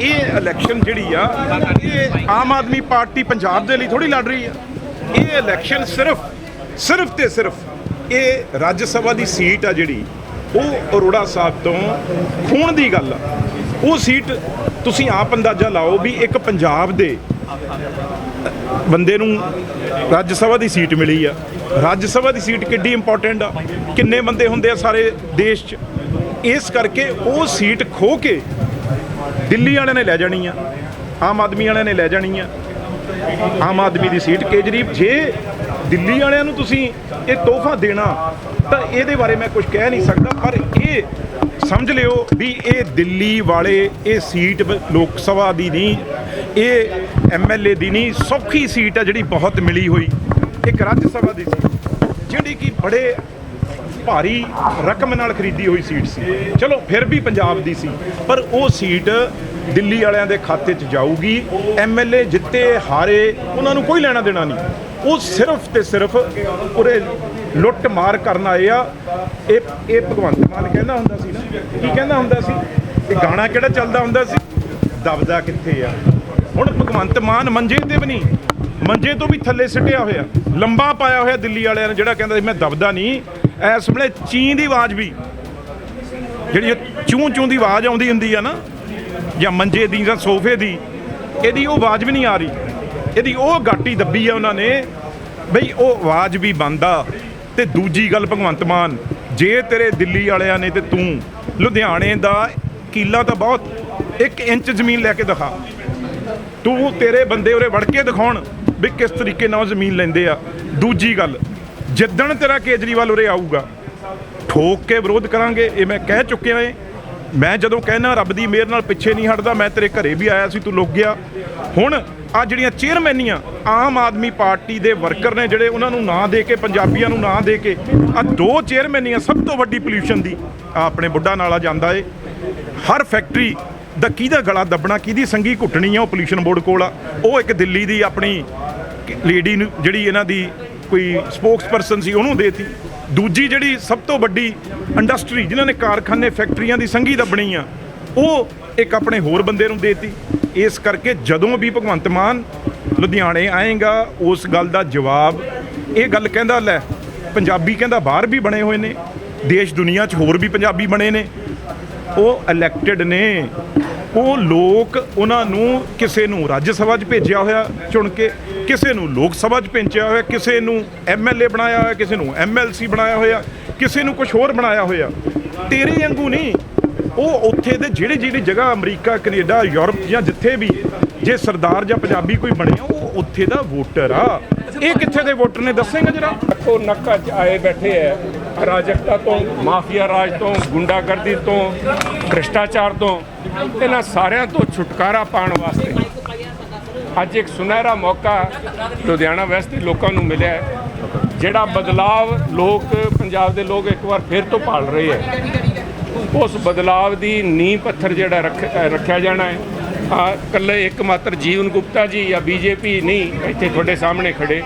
ਇਹ ਇਲੈਕਸ਼ਨ ਜਿਹੜੀ ਆ, ਇਹ ਆਮ ਆਦਮੀ ਪਾਰਟੀ ਪੰਜਾਬ ਦੇ ਲਈ ਥੋੜੀ ਲੜ ਰਹੀ ਆ। ਇਹ ਇਲੈਕਸ਼ਨ ਸਿਰਫ ਸਿਰਫ ਤੇ ਸਿਰਫ ਇਹ ਰਾਜ ਸਭਾ ਦੀ ਸੀਟ ਆ ਜਿਹੜੀ, ਉਹ ਅਰੋੜਾ ਸਾਹਿਬ ਤੋਂ ਖੂਨ ਦੀ ਗੱਲ ਆ। ਉਹ ਸੀਟ ਤੁਸੀਂ ਆਪ ਅੰਦਾਜ਼ਾ ਲਾਓ ਵੀ ਇੱਕ ਪੰਜਾਬ ਦੇ ਬੰਦੇ ਨੂੰ ਰਾਜ ਸਭਾ ਦੀ ਸੀਟ ਮਿਲੀ ਆ। ਰਾਜ ਸਭਾ ਦੀ ਸੀਟ ਕਿੱਡੀ ਇੰਪੋਰਟੈਂਟ ਆ। ਕਿੰਨੇ ਬੰਦੇ ਹੁੰਦੇ ਆ ਸਾਰੇ ਦੇਸ਼ 'ਚ? ਇਸ ਕਰਕੇ ਉਹ ਸੀਟ ਖੋ ਕੇ ਦਿੱਲੀ ਵਾਲਿਆਂ ਨੇ ਲੈ ਜਾਣੀ ਆ, ਆਮ ਆਦਮੀ ਵਾਲਿਆਂ ਨੇ ਲੈ ਜਾਣੀ ਆ। ਆਮ ਆਦਮੀ ਦੀ ਸੀਟ ਕੇਜਰੀਵਾਲ, ਜੇ ਦਿੱਲੀ ਵਾਲਿਆਂ ਨੂੰ ਤੁਸੀਂ ਇਹ ਤੋਹਫਾ ਦੇਣਾ, ਤਾਂ ਇਹਦੇ ਬਾਰੇ ਮੈਂ ਕੁਝ ਕਹਿ ਨਹੀਂ ਸਕਦਾ, ਪਰ ਇਹ ਸਮਝ ਲਿਓ ਵੀ ਇਹ ਦਿੱਲੀ ਵਾਲੇ, ਇਹ ਸੀਟ ਲੋਕ ਸਭਾ ਦੀ ਨਹੀਂ, ਇਹ ਐਮਐਲਏ ਦੀ ਨਹੀਂ, ਸੌਖੀ ਸੀਟ ਆ ਜਿਹੜੀ ਬਹੁਤ ਮਿਲੀ ਹੋਈ। ਇੱਕ ਰਾਜ ਸਭਾ ਦੀ ਸੀ ਜਿਹੜੀ ਕਿ ਬੜੇ ਭਾਰੀ ਰਕਮ ਨਾਲ ਖਰੀਦੀ ਹੋਈ ਸੀਟ ਸੀ। ਚਲੋ, ਫਿਰ ਵੀ ਪੰਜਾਬ ਦੀ ਸੀ। ਪਰ ਉਹ ਸੀਟ ਦਿੱਲੀ ਵਾਲਿਆਂ ਦੇ ਖਾਤੇ 'ਚ ਜਾਊਗੀ। ਐਮਐਲਏ ਜਿੱਤੇ ਹਾਰੇ ਉਹਨਾਂ ਨੂੰ ਕੋਈ ਲੈਣਾ ਦੇਣਾ ਨਹੀਂ। ਉਹ ਸਿਰਫ ਤੇ ਸਿਰਫ ਉਰੇ ਲੁੱਟ ਮਾਰ ਕਰਨ ਆਏ ਆ। ਇਹ ਇਹ ਭਗਵੰਤ ਮਾਨ ਕਹਿੰਦਾ ਹੁੰਦਾ ਸੀ ਨਾ। ਕੀ ਕਹਿੰਦਾ ਹੁੰਦਾ ਸੀ? ਇਹ ਗਾਣਾ ਕਿਹੜਾ ਚੱਲਦਾ ਹੁੰਦਾ ਸੀ? ਦਬਦਾ ਕਿੱਥੇ ਆ? ਹੁਣ ਭਗਵੰਤ ਮਾਨ ਮੰਜੇ ਤੇ ਵੀ ਨਹੀਂ। ਮੰਜੇ ਤੋਂ ਵੀ ਥੱਲੇ ਸਿੱਟਿਆ ਹੋਇਆ। ਲੰਬਾ ਪਾਇਆ ਹੋਇਆ ਦਿੱਲੀ ਵਾਲਿਆਂ ਨੇ ਜਿਹੜਾ ਕਹਿੰਦਾ ਸੀ, ਮੈਂ ਦਬਦਾ ਨਹੀਂ। ਇਸ ਵੇਲੇ ਚੀਂ ਦੀ ਆਵਾਜ਼ ਵੀ, ਜਿਹੜੀ ਚੂੰ ਚੂੰ ਦੀ ਆਵਾਜ਼ ਆਉਂਦੀ ਹੁੰਦੀ ਆ ਨਾ, ਜਾਂ ਮੰਜੇ ਦੀ ਜਾਂ ਸੋਫੇ ਦੀ, ਇਹਦੀ ਉਹ ਆਵਾਜ਼ ਵੀ ਨਹੀਂ ਆ ਰਹੀ। ਇਹਦੀ ਉਹ ਗਾਟੀ ਦੱਬੀ ਆ ਉਹਨਾਂ ਨੇ, ਬਈ ਉਹ ਆਵਾਜ਼ ਵੀ ਬੰਦਾ ਤੇ ਦੂਜੀ ਗੱਲ ਭਗਵੰਤ ਮਾਨ, ਜੇ ਤੇਰੇ ਦਿੱਲੀ ਵਾਲਿਆਂ ਨੇ ਤੇ ਤੂੰ ਲੁਧਿਆਣੇ ਦਾ ਕੀਲਾ ਤਾਂ ਬਹੁਤ 1 ਇੰਚ ਜ਼ਮੀਨ ਲੈ ਕੇ ਦਿਖਾ। ਤੂੰ ਤੇਰੇ ਬੰਦੇ ਉਰੇ ਵੜ ਕੇ ਦਿਖਾਉਣ ਵੀ ਕਿਸ ਤਰੀਕੇ ਨਾਲ ਉਹ ਜ਼ਮੀਨ ਲੈਂਦੇ ਆ। ਦੂਜੀ ਗੱਲ ਜਿੱਦਣ ਤੇਰਾ ਕੇਜਰੀਵਾਲ ਉਰੇ ਆਊਗਾ, ਠੋਕ ਕੇ ਵਿਰੋਧ ਕਰਾਂਗੇ, ਇਹ ਮੈਂ ਕਹਿ ਚੁੱਕਿਆ ਏ। ਮੈਂ ਜਦੋਂ ਕਹਿਣਾ ਰੱਬ ਦੀ ਮਿਹਰ ਨਾਲ ਪਿੱਛੇ ਨਹੀਂ ਹਟਦਾ, ਮੈਂ ਤੇਰੇ ਘਰੇ ਵੀ ਆਇਆ ਸੀ, ਤੂੰ ਲੁੱਕ ਗਿਆ। ਹੁਣ ਆ ਜਿਹੜੀਆਂ ਚੇਅਰਮੈਨੀਆਂ ਆਮ ਆਦਮੀ ਪਾਰਟੀ ਦੇ ਵਰਕਰ ਨੇ ਜਿਹੜੇ ਉਹਨਾਂ ਨੂੰ ਨਾਂ ਦੇ ਕੇ, ਪੰਜਾਬੀਆਂ ਨੂੰ ਨਾਂ ਦੇ ਕੇ ਆ ਦੋ ਚੇਅਰਮੈਨੀਆਂ ਸਭ ਤੋਂ ਵੱਡੀ ਪੋਲਿਊਸ਼ਨ ਦੀ, ਆਹ ਆਪਣੇ ਬੁੱਢਾ ਨਾਲਾ ਜਾਂਦਾ ਏ। ਹਰ ਫੈਕਟਰੀ ਦਾ ਕਿਹਦਾ ਗਲਾ ਦੱਬਣਾ, ਕਿਹਦੀ ਸੰਗੀ ਘੁੱਟਣੀ ਆ ਉਹ ਪੋਲੂਸ਼ਨ ਬੋਰਡ ਕੋਲ ਆ। ਉਹ ਇੱਕ ਦਿੱਲੀ ਦੀ ਆਪਣੀ ਲੇਡੀ ਨੂੰ, ਜਿਹੜੀ ਇਹਨਾਂ ਦੀ ਕੋਈ ਸਪੋਕਸਪਰਸਨ ਸੀ, ਉਹਨੂੰ ਦੇਤੀ। ਦੂਜੀ ਜਿਹੜੀ ਸਭ ਤੋਂ ਵੱਡੀ ਇੰਡਸਟਰੀ ਜਿਨ੍ਹਾਂ ਨੇ ਕਾਰਖਾਨੇ ਫੈਕਟਰੀਆਂ ਦੀ ਸੰਗੀ ਦੱਬਣੀ ਆ, ਉਹ ਇੱਕ ਆਪਣੇ ਹੋਰ ਬੰਦੇ ਨੂੰ ਦੇਤੀ। ਇਸ ਕਰਕੇ ਜਦੋਂ ਵੀ ਭਗਵੰਤ ਮਾਨ ਲੁਧਿਆਣੇ ਆਏਗਾ, ਉਸ ਗੱਲ ਦਾ ਜਵਾਬ, ਇਹ ਗੱਲ ਕਹਿੰਦਾ, ਲੈ, ਪੰਜਾਬੀ ਕਹਿੰਦਾ ਬਾਹਰ ਵੀ ਬਣੇ ਹੋਏ ਨੇ, ਦੇਸ਼ ਦੁਨੀਆ 'ਚ ਹੋਰ ਵੀ ਪੰਜਾਬੀ ਬਣੇ ਨੇ। ਉਹ ਇਲੈਕਟਿਡ ਨੇ, ਉਹ ਲੋਕ ਉਹਨਾਂ ਨੂੰ ਕਿਸੇ ਨੂੰ ਰਾਜ ਸਭਾ 'ਚ ਭੇਜਿਆ ਹੋਇਆ ਚੁਣ ਕੇ, ਕਿਸੇ ਨੂੰ ਲੋਕ ਸਭਾ 'ਚ ਭੇਜਿਆ ਹੋਇਆ, ਕਿਸੇ ਨੂੰ ਐਮਐਲਏ ਬਣਾਇਆ ਹੋਇਆ, ਕਿਸੇ ਨੂੰ ਐਮਐਲਸੀ ਬਣਾਇਆ ਹੋਇਆ, ਕਿਸੇ ਨੂੰ ਕੁਝ ਹੋਰ ਬਣਾਇਆ ਹੋਇਆ। ਤੇਰੇ ਵਾਂਗੂ ਨਹੀਂ ਉਹ ਉੱਥੇ ਦੇ ਜਿਹੜੇ ਜਿਹੜੀ ਜਗ੍ਹਾ ਅਮਰੀਕਾ, ਕੈਨੇਡਾ, ਯੂਰਪ ਜਾਂ ਜਿੱਥੇ ਵੀ ਜੇ ਸਰਦਾਰ ਜਾਂ ਪੰਜਾਬੀ ਕੋਈ ਬਣਿਆ ਉਹ ਉੱਥੇ ਦਾ ਵੋਟਰ ਆ। ਇਹ ਕਿੱਥੇ ਦੇ ਵੋਟਰ ਨੇ, ਦੱਸੇਗਾ ਜਰਾ? ਉਹ ਨੱਕਾ ਚ ਆਏ ਬੈਠੇ ਐ, ਅਰਾਜਕਤਾ ਤੋਂ, ਮਾਫੀਆ ਰਾਜ ਤੋਂ, ਗੁੰਡਾਗਰਦੀ ਤੋਂ, ਭ੍ਰਿਸ਼ਟਾਚਾਰ ਤੋਂ, ਇਹਨਾਂ ਸਾਰਿਆਂ ਤੋਂ ਛੁਟਕਾਰਾ ਪਾਉਣ ਵਾਸਤੇ। ਅੱਜ ਇੱਕ ਸੁਨਹਿਰਾ ਮੌਕਾ ਲੁਧਿਆਣਾ ਵੈਸਟ ਦੇ ਲੋਕਾਂ ਨੂੰ ਮਿਲਿਆ ਹੈ, ਜਿਹੜਾ ਬਦਲਾਵ ਲੋਕ, ਪੰਜਾਬ ਦੇ ਲੋਕ ਇੱਕ ਵਾਰ ਫਿਰ ਤੋਂ ਪਾਲ ਰਹੇ ਹੈ ਉਸ ਬਦਲਾਵ ਦੀ ਨੀਂਹ ਪੱਥਰ ਜਿਹੜਾ ਰੱਖ- ਰੱਖਿਆ ਜਾਣਾ ਹੈ। ਆ ਇਕੱਲੇ ਇੱਕ ਮਾਤਰ ਜੀਵਨ ਗੁਪਤਾ ਜੀ ਜਾਂ ਬੀਜੇਪੀ ਨਹੀਂ, ਇੱਥੇ ਤੁਹਾਡੇ ਸਾਹਮਣੇ ਖੜੇ।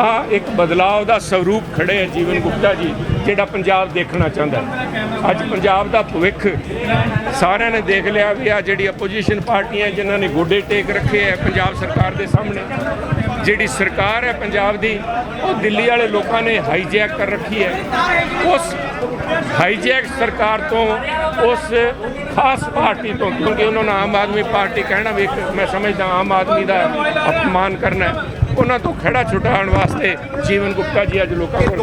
ਆ ਇੱਕ ਬਦਲਾਵ ਦਾ ਸਰੂਪ ਖੜੇ ਹੈ ਜੀਵਨ ਗੁਪਤਾ ਜੀ, ਜਿਹੜਾ ਪੰਜਾਬ ਦੇਖਣਾ ਚਾਹੁੰਦਾ ਅੱਜ ਪੰਜਾਬ ਦਾ ਭਵਿੱਖ ਸਾਰਿਆਂ ਨੇ ਦੇਖ ਲਿਆ ਵੀ ਆ ਜਿਹੜੀ ਆਪੋਜੀਸ਼ਨ ਪਾਰਟੀਆਂ ਜਿਨ੍ਹਾਂ ਨੇ ਗੋਡੇ ਟੇਕ ਰੱਖੇ ਹੈ ਪੰਜਾਬ ਸਰਕਾਰ ਦੇ ਸਾਹਮਣੇ। ਜਿਹੜੀ ਸਰਕਾਰ ਹੈ ਪੰਜਾਬ ਦੀ, ਉਹ ਦਿੱਲੀ ਵਾਲੇ ਲੋਕਾਂ ਨੇ ਹਾਈਜੈਕ ਕਰ ਰੱਖੀ ਹੈ। ਉਸ ਹਾਈਜੈਕ ਸਰਕਾਰ ਤੋਂ, ਉਸ ਖਾਸ ਪਾਰਟੀ ਤੋਂ, ਕਿਉਂਕਿ ਉਹਨਾਂ ਨੂੰ ਆਮ ਆਦਮੀ ਪਾਰਟੀ ਕਹਿਣਾ ਵੀ ਇੱਕ ਮੈਂ ਸਮਝਦਾ ਆਮ ਆਦਮੀ ਦਾ ਅਪਮਾਨ ਕਰਨਾ ਉਹਨਾਂ ਤੋਂ ਖੜਾ ਛੁਟਾਉਣ ਵਾਸਤੇ ਜੀਵਨ ਗੁਪਤਾ ਜੀ ਅੱਜ ਲੋਕਾਂ ਕੋਲ